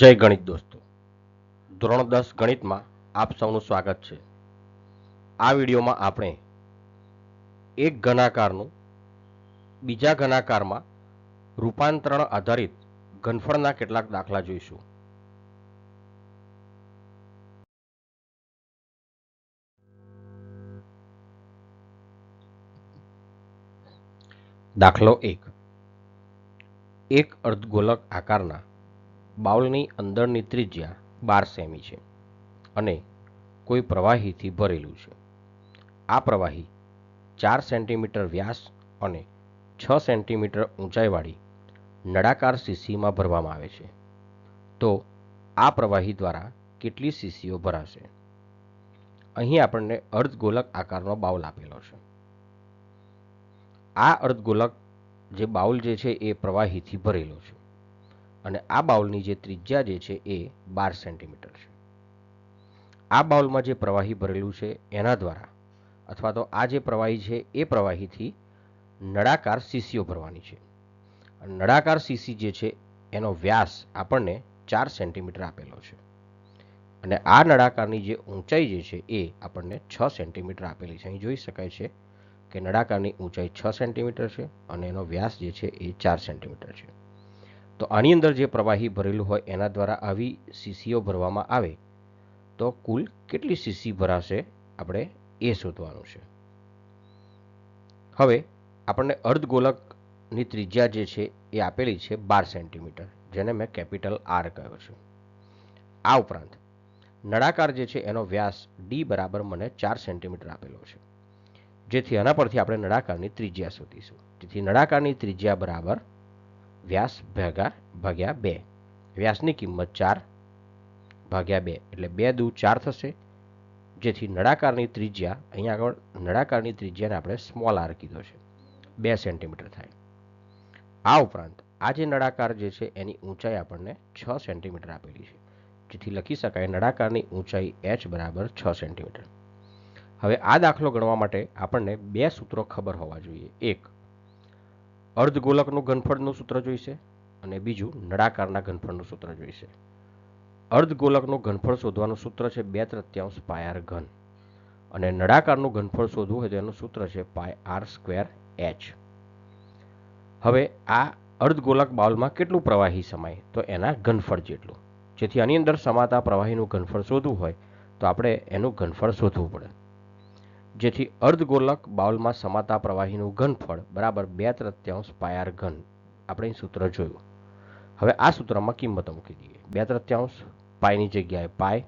જય ગણિત દોસ્તો. ધોરણ દસ ગણિતમાં આપ સૌનું સ્વાગત છે. આ વિડીયોમાં આપણે એક ઘનાકારનું બીજા ઘનાકારમાં રૂપાંતરણ આધારિત ઘનફળના કેટલાક દાખલા જોઈશું. દાખલો એક. એક અર્ધગોલક આકારના બાઉલની અંદરની ત્રિજ્યા બાર સેમી છે અને કોઈ પ્રવાહીથી ભરેલું છે. આ પ્રવાહી ચાર સેન્ટીમીટર વ્યાસ અને છ સેન્ટીમીટર ઊંચાઈવાળી નળાકાર સીસીમાં ભરવામાં આવે છે. તો આ પ્રવાહી દ્વારા કેટલી શીશીઓ ભરાશે? અહીં આપણને અર્ધગોલક આકારનો બાઉલ આપેલો છે. આ અર્ધગોલક જે બાઉલ જે છે એ પ્રવાહીથી ભરેલો છે. અને આ બાઉલની જે ત્રિજ્યા જે છે એ બાર સેન્ટીમીટર છે. આ બાઉલમાં જે પ્રવાહી ભરેલું છે એના દ્વારા અથવા તો આ જે પ્રવાહી છે એ પ્રવાહીથી નળાકાર શીશીઓ ભરવાની છે. નળાકાર શીશી જે છે એનો વ્યાસ આપણને ચાર સેન્ટીમીટર આપેલો છે. અને આ નળાકારની જે ઊંચાઈ જે છે એ આપણને છ સેન્ટીમીટર આપેલી છે. અહીં જોઈ શકાય છે કે નળાકારની ઊંચાઈ છ સેન્ટીમીટર છે અને એનો વ્યાસ જે છે એ ચાર સેન્ટીમીટર છે. તો આની અંદર જે પ્રવાહી ભરેલું હોય એના દ્વારા આવી શીશીઓ ભરવામાં આવે. તો કુલ કેટલી સીસી ભરાશે? આપણે એ શોધવાનું છે. હવે આપણને અર્ધગોલકની ત્રિજ્યા જે છે એ આપેલી છે બાર સેન્ટીમીટર, જેને મેં કેપિટલ આર કહ્યો છે. આ ઉપરાંત નળાકાર જે છે એનો વ્યાસ ડી બરાબર મને ચાર સેન્ટીમીટર આપેલો છે. જેથી આના પરથી આપણે નળાકારની ત્રિજ્યા શોધીશું. જેથી નળાકારની ત્રિજ્યા બરાબર વ્યાસ ભાગા ભાગ્યા બે. વ્યાસની કિંમત ચાર ભાગ્યા બે. એટલે બે દુ ચાર થશે. જેથી નળાકારની ત્રિજ્યા, અહીંયા આગળ નળાકારની ત્રિજ્યાને આપણે સ્મોલ આર કીધો છે. બે સેન્ટીમીટર થાય. આ ઉપરાંત, આ જે નળાકાર જે છે, એની ઊંચાઈ આપણને છ સેન્ટીમીટર આપેલી છે. જેથી લખી શકાય, નળાકારની ઊંચાઈ એચ બરાબર છ સેન્ટીમીટર હવે આ દાખલો ગણવા માટે આપણને બે સૂત્રો ખબર હોવા જોઈએ. એક અર્ધગોલકનું ઘનફળનું સૂત્ર જોઈશે અને બીજું નળાકારના ઘનફળનું સૂત્ર જોઈશે. અર્ધગોલકનું ઘનફળ શોધવાનું સૂત્ર છે બે તૃત્યાંશ પાય આર ઘન અને નળાકારનું ઘનફળ શોધવું હોય તો એનું સૂત્ર છે પાય આર સ્ક્વેર એચ. હવે આ અર્ધગોલક બાઉલમાં કેટલું પ્રવાહી સમાય? તો એના ઘનફળ જેટલું. જેથી આની અંદર સમાતા પ્રવાહીનું ઘનફળ શોધવું હોય તો આપણે એનું ઘનફળ શોધવું પડે. જેથી અર્ધગોલક બાઉલમાં સમાતા પ્રવાહીનું ઘનફળ બરાબર બે તૃત્યાંશ પાયાર ઘન. આપણે સૂત્ર જોયું. હવે આ સૂત્રમાં કિંમતો મૂકી દઈએ. બે તૃત્યાંશ પાયની જગ્યાએ પાય,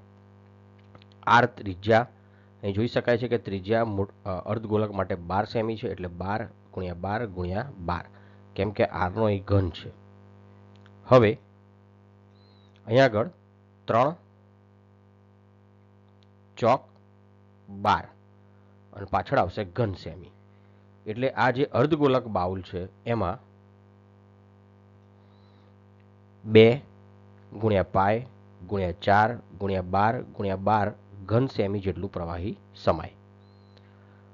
આર ત્રિજ્યા. અહીં જોઈ શકાય છે કે ત્રિજ્યા અર્ધગોલક માટે બાર સેમી છે એટલે બાર ગુણ્યા બાર ગુણ્યા બાર. કેમ કે આરનો એ ઘન છે. હવે અહીંયા આગળ ત્રણ ચોક બાર. અને પાછળ આવશે ઘન એટલે આ જે અર્ધગોલક બાઉલ છે, એમાં બે ગુણ્યા પાય ગુણ્યા ચાર ગુણ્યા બાર ગુણ્યા બાર ઘન સેમી જેટલું પ્રવાહી સમાય.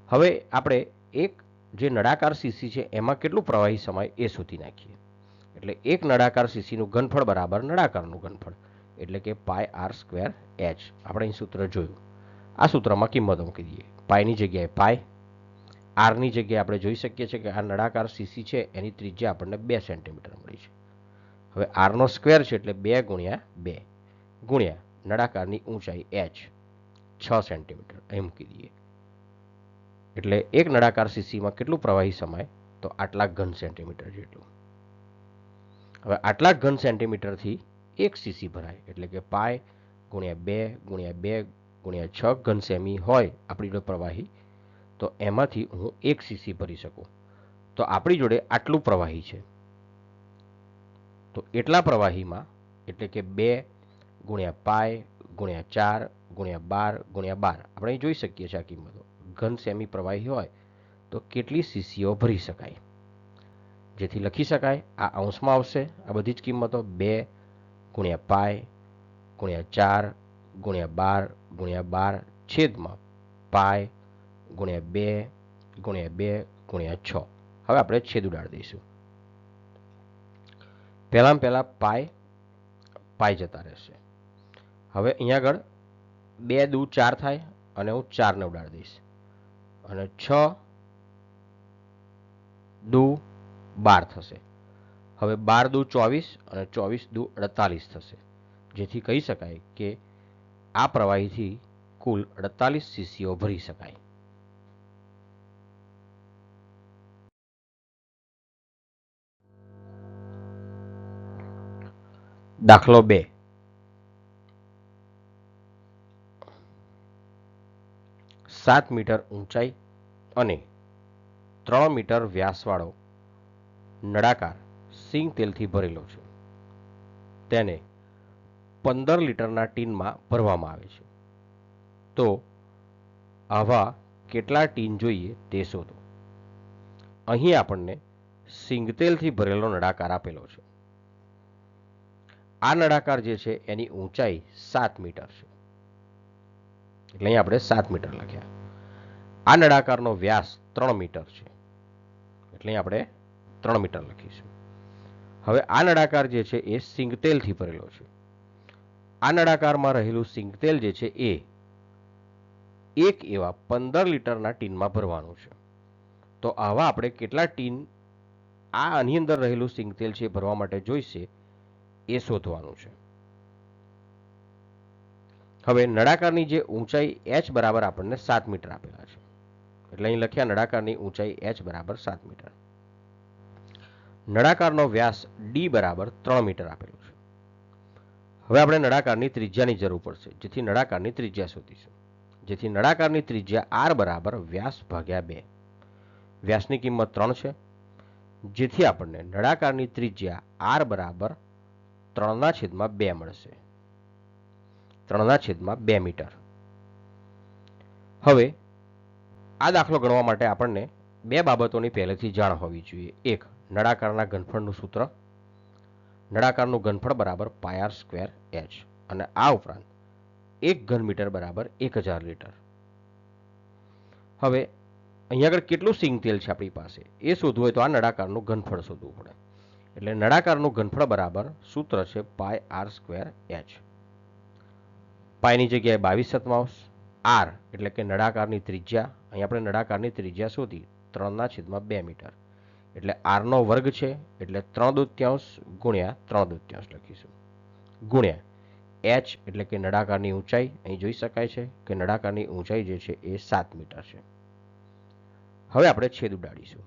હવે આપણે એક જે નળાકાર શીશી છે, એમાં કેટલું પ્રવાહી સમાય એ શોધી નાખીએ. એટલે એક નળાકાર શીશીનું ઘનફળ બરાબર નળાકારનું ઘનફળ. એટલે કે પાય આર સ્ક્વેર એચ. આપણે અહીં સૂત્ર જોયું. આ સૂત્રમાં કિંમતો મૂકી દઈએ. પાયની જગ્યાએ પાય. આરની જગ્યાએ આપણે જોઈ શકીએ છીએ કે આ નળાકાર સીસી છે, એની ત્રિજ્યા આપણને બે સેન્ટીમીટર મળી છે. હવે આરનો સ્ક્વેર છે એટલે બે ગુણ્યા બે. ગુણ્યા નળાકારની ઊંચાઈ એચ છ સેન્ટીમીટર અહીં મૂકી દઈએ. એટલે એક નળાકાર સીસીમાં કેટલું પ્રવાહી સમાય? તો આટલા ઘન સેન્ટીમીટર જેટલું. હવે આટલા ઘન સેન્ટીમીટરથી એક સીસી ભરાય, એટલે કે પાય ગુણ્યા બે ગુણ્યા બે ગુણ્યા છ ઘન સેમી હોય આપણી જોડે પ્રવાહી, તો એમાંથી હું એક સીસી ભરી શકું. તો આપણી જોડે આટલું પ્રવાહી છે. તો એટલા પ્રવાહીમાં, એટલે કે બે ગુણ્યા પાય, ગુણ્યા ચાર, ગુણ્યા બાર ગુણ્યા બાર. આપણે જોઈ શકીએ છીએ આ કિંમતો. ઘન સેમી પ્રવાહી હોય, તો કેટલી સીસીઓ ભરી શકાય? જેથી લખી શકાય, આ અંશમાં આવશે આ બધી જ કિંમતો. બે ગુણ્યા પાય, ગુણ્યા ચાર, ગુણ્યા બાર ગુણ્યા બાર છેદમાં પાય ગુણ્યા બે ગુણ્યા બે ગુણ્યા છ. હવે આપણે છેદ ઉડાડી દઈશું. પહેલાં પહેલાં પાય પાય જતા રહેશે. હવે અહીંયા આગળ બે દુ ચાર થાય અને હું ચારને ઉડાડી દઈશ. અને છ દુ બાર થશે. હવે બાર દુ ચોવીસ અને ચોવીસ દુ અડતાલીસ થશે. જેથી કહી શકાય કે આ પ્રવાહીથી કુલ અડતાલીસ સીસીઓ ભરી શકાય. દાખલો બે. સાત મીટર ઊંચાઈ અને ત્રણ મીટર વ્યાસવાળો નળાકાર સિંગ તેલથી ભરેલો છે. તેને પંદર લીટરના ટીનમાં ભરવામાં આવે છે. તો આવા કેટલા ટીન જોઈએ તે શોધો. અહીં આપણને સિંગતેલથી ભરેલો નળાકાર આપેલો છે. આ નળાકાર જે છે એની ઊંચાઈ સાત મીટર છે. એટલે અહીં આપણે સાત મીટર લખ્યા. આ નળાકારનો વ્યાસ ત્રણ મીટર છે. એટલે આપણે ત્રણ મીટર લખીશું. હવે આ નળાકાર જે છે એ સિંગતેલથી ભરેલો છે. આ નળાકારમાં રહેલું સિંગતેલ જે છે એ એક એવા પંદર લીટરના ટીનમાં ભરવાનું છે. તો આવા આપણે કેટલા ટીન આ આની અંદર રહેલું સિંગતેલ છે ભરવા માટે જોઈશે એ શોધવાનું છે. હવે નળાકારની જે ઊંચાઈ એચ બરાબર આપણને સાત મીટર આપેલા છે. એટલે અહીં લખ્યા નળાકારની ઊંચાઈ એચ બરાબર સાત મીટર. નળાકારનો વ્યાસ ડી બરાબર ત્રણ મીટર આપેલું હવે આપણે નળાકારની ત્રિજ્યાની જરૂર પડશે, જેથી નળાકારની ત્રિજ્યા શોધીશું જેથી નળાકારની ત્રિજ્યા આર બરાબર વ્યાસ ભાગ્યા બે. વ્યાસની કિંમત ત્રણ છે. જેથી આપણને નળાકારની ત્રિજ્યા આર બરાબર ત્રણના છેદમાં બે મળશે. ત્રણના છેદમાં બે મીટર. હવે, આ દાખલો ગણવા માટે આપણને બે બાબતોની પહેલેથી જાણ હોવી જોઈએ. એક, નળાકારના ઘનફળનું સૂત્ર. નળાકારનું ઘનફળ બરાબર પાયાર સ્ક્વેર એચ અને આ ઉપરાંત એક ઘન મીટર બરાબર એક હજાર લીટર. હવે અહીંયા આગળ કેટલું સિંગ તેલ છે આપણી પાસે? એ શોધવું હોય તો આ નળાકારનું ઘનફળ શોધવું પડે. એટલે નળાકારનું ઘનફળ બરાબર સૂત્ર છે પાય આર સ્ક્વેર એચ. પાયની જગ્યાએ બાવીસ સત્તાવંશ આર એટલે કે નળાકારની ત્રિજ્યા. અહીં આપણે નળાકારની ત્રિજ્યા શોધી ત્રણના છેદમાં બે મીટર. એટલે આરનો વર્ગ છે, એટલે ત્રણ દૂત્યાંશ ગુણ્યા ત્રણ દૂત્યાંશ લખીશું. ગુણ્યા એચ એટલે કે નળાકારની ઊંચાઈ, અહીં જોઈ શકાય છે કે નળાકારની ઊંચાઈ જે છે એ સાત મીટર છે. હવે આપણે છેદ ઉડાડીશું.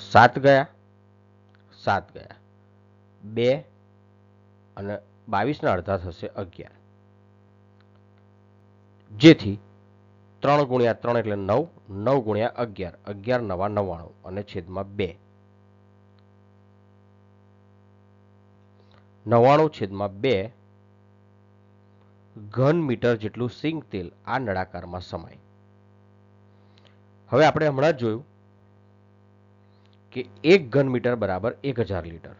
સાત ગયા સાત ગયા. બે અને બાવીસના અડધા થશે અગિયાર. જેથી ત્રણ ગુણ્યા ત્રણ એટલે નવ નવ ગુણ્યા અગિયાર અગિયાર નવા નવ્વાણું અને છેદમાં બે. નવ્વાણું છેદમાં બે ઘન મીટર જેટલું સિંગ તેલ આ નળાકારમાં સમાય. હવે આપણે હમણાં જ જોયું કે એક ઘન મીટર બરાબર એક હજાર લીટર.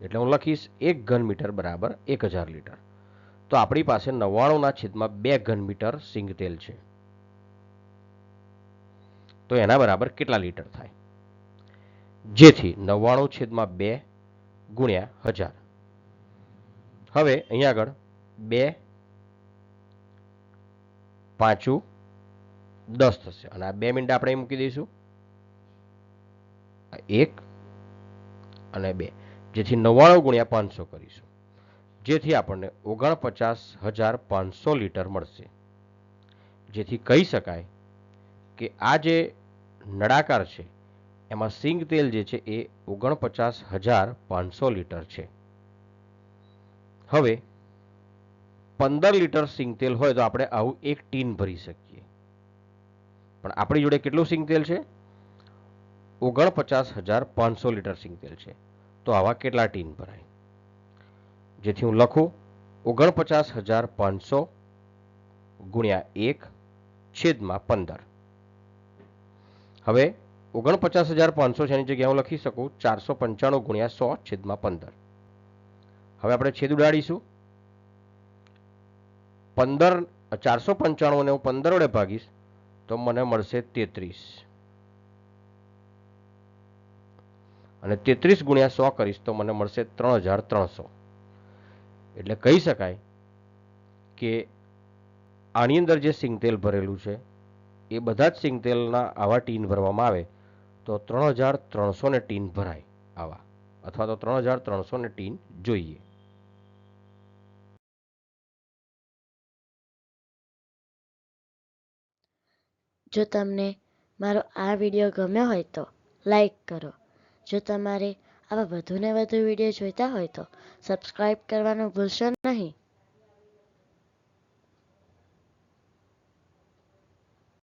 એટલે હું લખીશ એક ઘન મીટર બરાબર એક હજાર લીટર. તો આપણી પાસે નવ્વાણુંના છેદમાં બે ઘન મીટર સિંગ તેલ છે. તો એના બરાબર કેટલા લીટર થાય? જેથી નવ્વાણું છેદમાં બે ગુણ્યા હજાર. હવે અહીંયા આગળ બે પાંચું દસ થશે. અને આ બે મિનિટ આપણે મૂકી દઈશું. એક અને બે. જેથી નવ્વાણું ગુણ્યા પાંચસો કરીશું. જેથી આપણને ઓગણપચાસ હજાર પાંચસો લીટર મળશે. જેથી કહી શકાય કે આ જે નળાકાર છે. એમાં સિંગ તેલ જે છે એ ઓગણપચાસ હજાર પાંચસો લીટર છે. હવે પંદર લીટર સિંગ તેલ હોય તો આપણે આવું એક ટીન ભરી શકીએ. પણ આપણી જોડે કેટલું સિંગ તેલ છે? ઓગણપચાસ હજાર પાંચસો લીટર સિંગ તેલ છે. તો આવા કેટલા ટીન ભરાય? જેથી હું લખું, ઓગણપચાસ હજાર પાંચસો ગુણ્યા એક છેદમાં પંદર. હવે ઓગણપચાસ હજાર પાંચસો છે, એની જગ્યાએ હું લખી શકું, ચારસો પંચાણું ગુણ્યા સો છેદમાં પંદર. હવે આપણે છેદ ઉડાડીશું. પંદર, ચારસો પંચાણુંને હું પંદર વડે ભાગીશ, તો મને મળશે તેત્રીસ. અને તેત્રીસ ગુણ્યા સો કરીશ, તો મને મળશે ત્રણ હજાર ત્રણસો. એટલે કહી શકાય કે આની અંદર જે સિંગતેલ ભરેલું છે એ બધા જ સિંગતેલના આવા ટીન ભરવામાં આવે, તો ત્રણ હજાર ત્રણસો ને ટીન ભરાય આવા, અથવા તો ત્રણ હજાર ત્રણસો ને ટીન જોઈએ. જો તમને મારો આ વીડિયો ગમ્યો હોય તો લાઈક કરો. જો તમારે આવા વધુને વધુ વીડિયો જોઈતા હોય તો સબસ્ક્રાઈબ કરવાનું ભૂલશો નહીં.